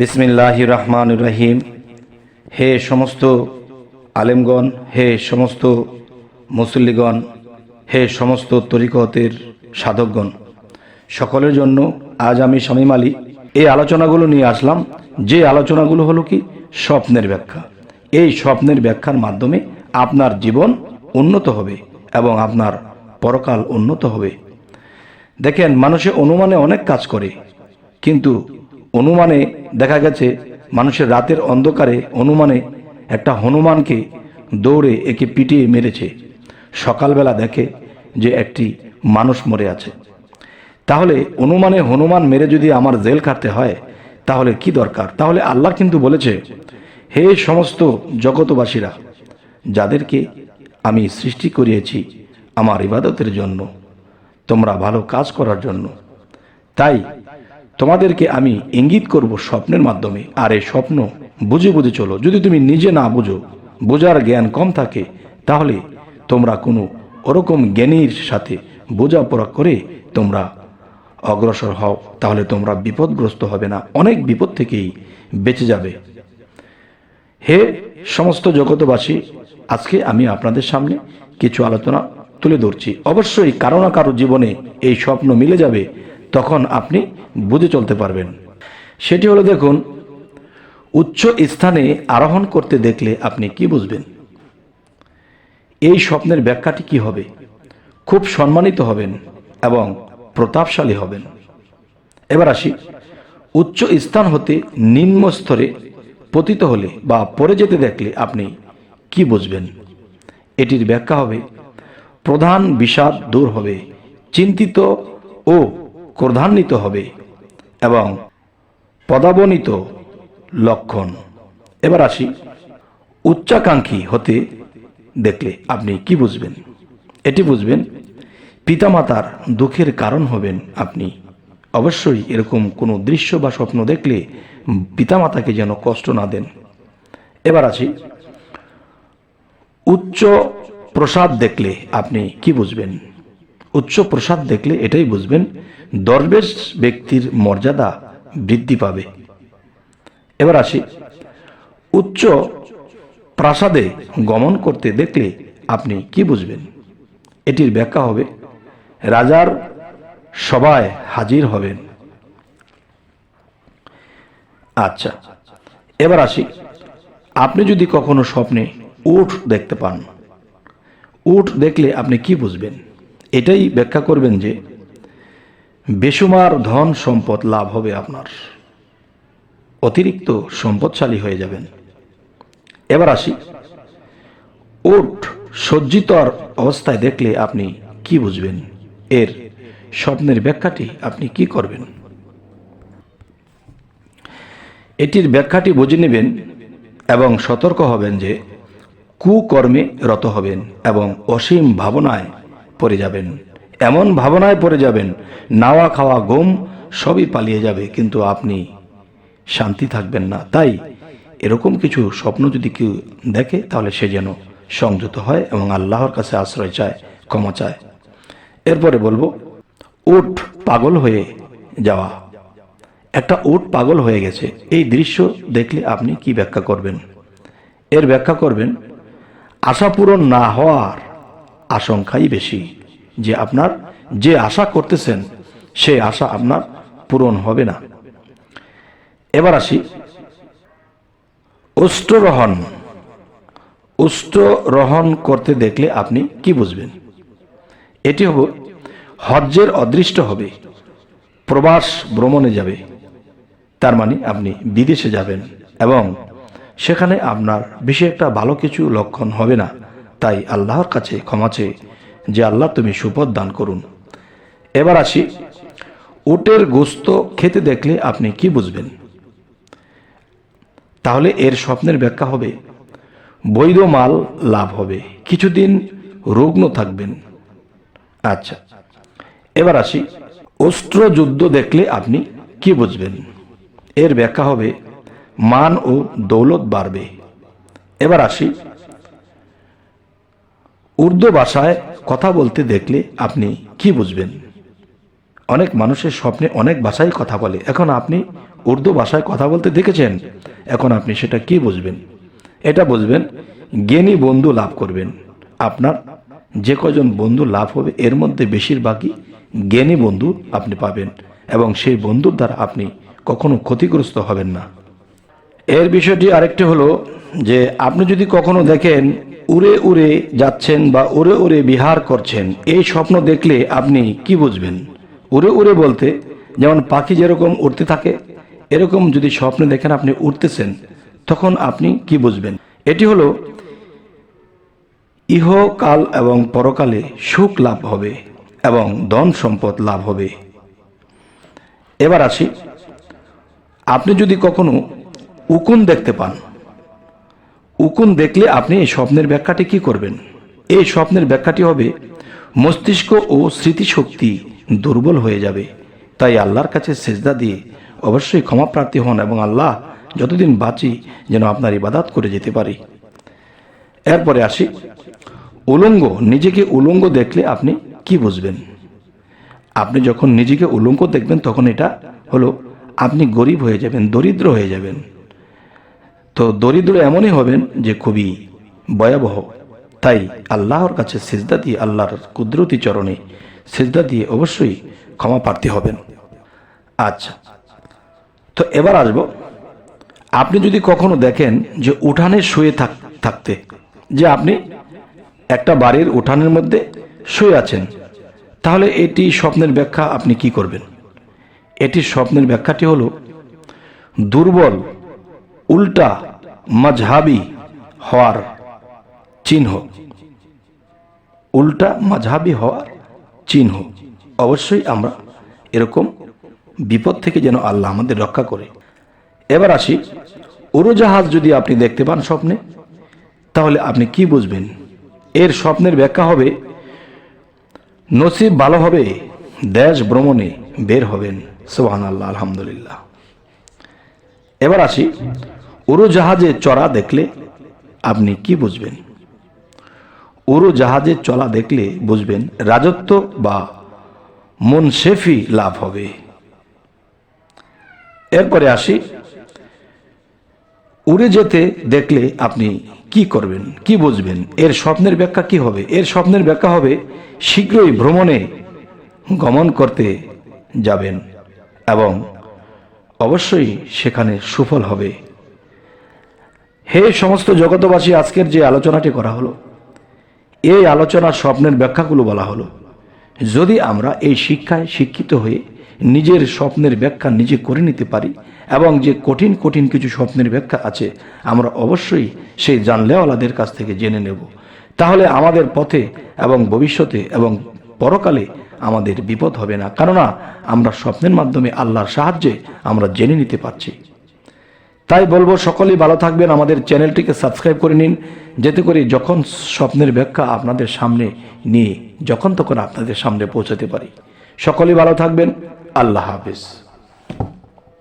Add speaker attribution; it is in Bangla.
Speaker 1: বিসমিল্লাহ রহমান রহিম। হে সমস্ত আলেমগণ, হে সমস্ত মুসল্লিগণ, হে সমস্ত তরিকতের সাধকগণ, সকলের জন্য আজ আমি শামীম আলী এই আলোচনাগুলো নিয়ে আসলাম। যে আলোচনাগুলো হলো কি? স্বপ্নের ব্যাখ্যা। এই স্বপ্নের ব্যাখ্যার মাধ্যমে আপনার জীবন উন্নত হবে এবং আপনার পরকাল উন্নত হবে। দেখেন মানুষে অনুমানে অনেক কাজ করে, কিন্তু অনুমানে দেখা গেছে, মানুষের রাতের অন্ধকারে অনুমানে একটা হনুমানকে দৌড়ে একে পিটিয়ে মেরেছে। সকালবেলা দেখে যে একটি মানুষ মরে আছে। তাহলে অনুমানে হনুমান মেরে যদি আমার জেল কাটতে হয়, তাহলে কি দরকার? তাহলে আল্লাহ কিন্তু বলেছে, হে সমস্ত জগতবাসীরা যাদেরকে আমি সৃষ্টি করিয়েছি আমার ইবাদতের জন্য, তোমরা ভালো কাজ করার জন্য। তাই তোমাদেরকে আমি ইঙ্গিত করব স্বপ্নের মাধ্যমে। আর এই স্বপ্ন বুঝে বুঝে চলো। যদি তুমি নিজে না বুঝো, বোঝার জ্ঞান কম থাকে, তাহলে তোমরা কোনো ওরকম জ্ঞানীর সাথে বোঝাপড়া করে তোমরা অগ্রসর হও। তাহলে তোমরা বিপদগ্রস্ত হবে না। অনেক বিপদ থেকেই বেঁচে যাবে। হে সমস্ত জগতবাসী আজকে আমি আপনাদের সামনে কিছু আলোচনা তুলে ধরছি। অবশ্যই কারও না কারও জীবনে এই স্বপ্ন মিলে যাবে। তখন আপনি বুঝে চলতে পারবেন। সেটি হলো দেখুন, উচ্চ স্থানে আরোহণ করতে দেখলে আপনি কি বুঝবেন? এই স্বপ্নের ব্যাখ্যাটি কি হবে? খুব সম্মানিত হবেন এবং প্রতাপশালী হবেন। এবার আসি, উচ্চ স্থান হতে নিম্ন স্তরে পতিত হলে বা পড়ে যেতে দেখলে আপনি কি বুঝবেন? এটির ব্যাখ্যা হবে, প্রধান বিষাদ দূর হবে, চিন্তিত ও ক্রধান্বিত হবে এবং পদাবনিত লক্ষণ। এবার আসি উচ্চাকাঙ্ক্ষী হতে দেখলে আপনি কি বুঝবেন? এটি বুঝবেন, পিতামাতার দুঃখের কারণ হবেন আপনি। অবশ্যই এরকম কোনো দৃশ্য বা স্বপ্ন দেখলে পিতামাতাকে যেন কষ্ট না দেন। এবার আসি উচ্চ প্রসাদ দেখলে আপনি কি বুঝবেন? উচ্চ প্রসাদ দেখলে এটাই বুঝবেন, দরবেশ ব্যক্তির মর্যাদা বৃদ্ধি পাবে। এবার আসি, উচ্চ প্রাসাদে গমন করতে দেখলে আপনি কি বুঝবেন? এটির ব্যাখ্যা হবে, রাজার সবাই হাজির হবেন। আচ্ছা এবার আসি, আপনি যদি কখনো স্বপ্নে উঠ দেখতে পান উঠ দেখলে আপনি কি বুঝবেন? এটাই ব্যাখ্যা করবেন যে বেসুমার ধন সম্পদ লাভ হবে আপনার। অতিরিক্ত সম্পদশালী হয়ে যাবেন। এবার আসি ওট সজ্জিত অবস্থায় দেখলে আপনি কি বুঝবেন? এর স্বপ্নের ব্যাখ্যাটি আপনি কি করবেন? এটির ব্যাখ্যাটি বুঝে নেবেন এবং সতর্ক হবেন যে কুকর্মে রত হবেন এবং অসীম ভাবনায় পড়ে যাবেন। এমন ভাবনায় পড়ে যাবেন, নাওয়া খাওয়া গম সবই পালিয়ে যাবে, কিন্তু আপনি শান্তি থাকবেন না। তাই এরকম কিছু স্বপ্ন যদি কেউ দেখে, তাহলে সে যেন সংযত হয় এবং আল্লাহর কাছে আশ্রয় চায়, ক্ষমা চায়। এরপরে বলব, উট পাগল হয়ে যাওয়া। একটা উট পাগল হয়ে গেছে। এই দৃশ্য দেখলে আপনি কি ব্যাখ্যা করবেন? এর ব্যাখ্যা করবেন, আশা পূরণ না হওয়ার আশঙ্কাই বেশি যে আপনার যে আশা করতেছেন, সে আশা আপনার পূরণ হবে না। এবার আসি। উষ্ট্ররহণ। উষ্ট্ররহণ করতে দেখলে আপনি কি বুঝবেন? এটি হব হজ্জের অদৃষ্ট হবে, প্রবাস ভ্রমণে যাবে, তার মানে আপনি বিদেশে যাবেন এবং সেখানে আপনার বেশি একটা ভালো কিছু লক্ষণ হবে না। তাই আল্লাহর কাছে ক্ষমা চেয়ে যে আল্লাহ তুমি সুপথ দান করুন। এবার আসি, উটের গোস্ত খেতে দেখলে আপনি কি বুঝবেন? তাহলে এর স্বপ্নের ব্যাখ্যা হবে, বৈধ মাল লাভ হবে, কিছুদিন রুগ্ন থাকবেন। আচ্ছা এবার আসি, অস্ত্র যুদ্ধ দেখলে আপনি কি বুঝবেন? এর ব্যাখ্যা হবে, মান ও দৌলত বাড়বে। এবার আসি উর্দু ভাষায় কথা বলতে দেখলে আপনি কি বুঝবেন? অনেক মানুষের স্বপ্নে অনেক ভাষায় কথা বলে। এখন আপনি উর্দু ভাষায় কথা বলতে দেখেছেন, এখন আপনি সেটা কি বুঝবেন? এটা বুঝবেন, জ্ঞানী বন্ধু লাভ করবেন। আপনার যে কজন বন্ধু লাভ হবে, এর মধ্যে বেশিরভাগই জ্ঞানী বন্ধু আপনি পাবেন এবং সেই বন্ধুর দ্বারা আপনি কখনো ক্ষতিগ্রস্ত হবেন না। এর বিষয়টি আরেকটি হলো যে, আপনি যদি কখনো দেখেন উড়ে উড়ে যাচ্ছেন বা উড়ে উড়ে বিহার করছেন, এই স্বপ্ন দেখলে আপনি কি বুঝবেন? উড়ে উড়ে বলতে যেমন পাখি যেরকম উড়তে থাকে, এরকম যদি স্বপ্নে দেখেন আপনি উঠতেছেন তখন আপনি কি বুঝবেন? এটি হলো, ইহকাল এবং পরকালে সুখ লাভ হবে এবং ধন সম্পদ লাভ হবে। এবার আসি, আপনি যদি কখনো উকুন দেখতে পান উকুন দেখলে আপনি এই স্বপ্নের ব্যাখ্যাটি কি করবেন? এই স্বপ্নের ব্যাখ্যাটি হবে, মস্তিষ্ক ও স্মৃতিশক্তি দুর্বল হয়ে যাবে। তাই আল্লাহর কাছে সেজদা দিয়ে অবশ্যই ক্ষমা প্রার্থী হন এবং আল্লাহ যতদিন বাঁচি যেন আপনার ইবাদাত করে যেতে পারি। এরপরে আসি, উলঙ্গ, নিজেকে উলঙ্গ দেখলে আপনি কি বুঝবেন? আপনি যখন নিজেকে উলঙ্গ দেখবেন তখন এটা হলো, আপনি গরিব হয়ে যাবেন, দরিদ্র হয়ে যাবেন। তো দরিদ্র এমনই হবেন যে খুবই ভয়াবহ। তাই আল্লাহর কাছে সেজদা দিয়ে আল্লাহর কুদরতি চরণে সেজদা দিয়ে অবশ্যই ক্ষমা প্রার্থী হবেন। আচ্ছা তো এবার আসব। আপনি যদি কখনো দেখেন যে উঠানে শুয়ে থাক, থাকতে, যে আপনি একটা বাড়ির উঠানের মধ্যে শুয়ে আছেন, তাহলে এটি স্বপ্নের ব্যাখ্যা আপনি কি করবেন? এটি স্বপ্নের ব্যাখ্যাটি হলো, দুর্বল উল্টা মাঝহাবি হওয়ার চিহ্ন। উল্টা মাঝহাবি হওয়ার চিহ্ন। অবশ্যই আমরা এরকম বিপদ থেকে যেন আল্লাহ আমাদের রক্ষা করে। এবার আসি, উড়োজাহাজ যদি আপনি দেখতে পান স্বপ্নে, তাহলে আপনি কি বুঝবেন? এর স্বপ্নের ব্যাখ্যা হবে, নসিব ভালো হবে, দেশ ভ্রমণে বের হবেন। সোহান আল্লাহ আলহামদুলিল্লাহ। এবার আসি উড়োজাহাজে চড়া দেখলে আপনি কি বুঝবেন? উড়োজাহাজে চলা দেখলে বুঝবেন রাজত্ব বা মনশেফি লাভ হবে। এরপরে আসি, উড়ে যেতে দেখলে আপনি কি করবেন, কি বুঝবেন? এর স্বপ্নের ব্যাখ্যা কি হবে? এর স্বপ্নের ব্যাখ্যা হবে, শীঘ্রই ভ্রমণে গমন করতে যাবেন এবং অবশ্যই সেখানে সুফল হবে। হে সমস্ত জগতবাসী আজকের যে আলোচনাটি করা হলো, এই আলোচনার স্বপ্নের ব্যাখ্যাগুলো বলা হলো। যদি আমরা এই শিক্ষায় শিক্ষিত হয়ে নিজের স্বপ্নের ব্যাখ্যা নিজে করে নিতে পারি এবং যে কঠিন কঠিন কিছু স্বপ্নের ব্যাখ্যা আছে, আমরা অবশ্যই সেই জানলেওয়ালাদের কাছ থেকে জেনে নেব। তাহলে আমাদের পথে এবং ভবিষ্যতে এবং পরকালে আমাদের বিপদ হবে না। কেননা আমরা স্বপ্নের মাধ্যমে আল্লাহর সাহায্যে আমরা জেনে নিতে পারছি। তাই বলব, সকলেই ভালো থাকবেন। আমাদের চ্যানেলটিকে সাবস্ক্রাইব করে নিন, যেতে করে যখন স্বপ্নের ব্যাখ্যা আপনাদের সামনে নিয়ে যখন তখন আপনাদের সামনে পৌঁছাতে পারি। সকলেই ভালো থাকবেন। আল্লাহ হাফিজ।